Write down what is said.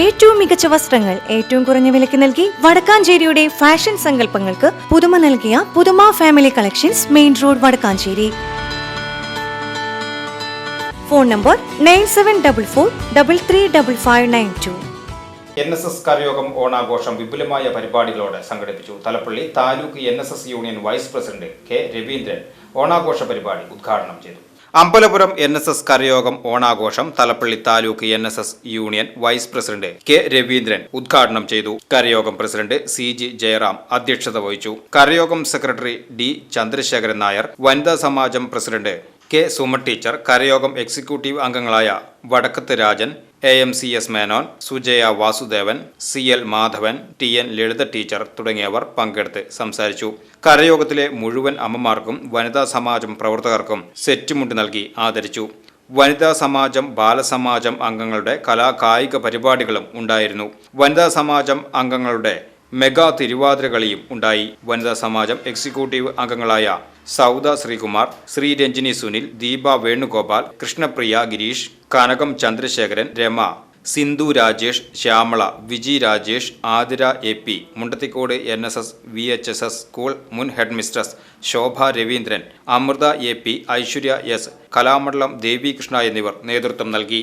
ഏറ്റവും മികച്ച വസ്ത്രങ്ങൾ ഏറ്റവും കുറഞ്ഞ വിലയ്ക്ക് നൽകി വടക്കാഞ്ചേരിയുടെ ഫാഷൻ സങ്കല്പങ്ങൾക്ക് പുതുമ നൽകിയ പുതുമ family collections main road Vadakkanchery. Phone number nine seven double four double three double five nine two N S S കരയോഗം ഓണാഘോഷം വിപുലമായ പരിപാടികളോടെ സംഘടിപ്പിച്ചു Thalappilly taluk N S S union vice president K Raveendran. ഓണാഘോഷ പരിപാടി ഉദ്ഘാടനം ചെയ്തു. അമ്പലപുരം എൻ എസ് എസ് കരയോഗം ഓണാഘോഷം Thalappilly taluk N S S union vice president K Raveendran ഉദ്ഘാടനം ചെയ്തു. കരയോഗം പ്രസിഡന്റ് സി ജി ജയറാം അധ്യക്ഷത വഹിച്ചു. കരയോഗം സെക്രട്ടറി ഡി ചന്ദ്രശേഖരൻ നായർ വനിതാ സമാജം പ്രസിഡന്റ് കെ സുമ ടീച്ചർ കരയോഗം എക്സിക്യൂട്ടീവ് അംഗങ്ങളായ Vadakkath Rajan A M C S Menon Sujaya Vasudevan C L Madhavan T N Lalitha teacher തുടങ്ങിയവർ പങ്കെടുത്ത് സംസാരിച്ചു. കരയോഗത്തിലെ മുഴുവൻ അമ്മമാർക്കും വനിതാ സമാജം പ്രവർത്തകർക്കും സെറ്റുമുണ്ട് നൽകി ആദരിച്ചു. വനിതാ സമാജം ബാലസമാജം അംഗങ്ങളുടെ കലാ കായിക പരിപാടികളും ഉണ്ടായിരുന്നു. വനിതാ സമാജം അംഗങ്ങളുടെ മെഗാ തിരുവാതിരകളിയും ഉണ്ടായി. വനിതാ സമാജം എക്സിക്യൂട്ടീവ് അംഗങ്ങളായ Sauda Sreekumar Sree Ranjini Sunil Deepa Venugopal Krishnapriya Gireesh Kanakam Chandrasekharan Rama Sindhu Rajesh Shyamala Viji Rajesh Athira A P Mundathikode N S S V H S S school മുൻ headmistress Shobha Raveendran Amrutha A P Aishwarya S Kalamandalam Devikrishna എന്നിവർ നേതൃത്വം നൽകി.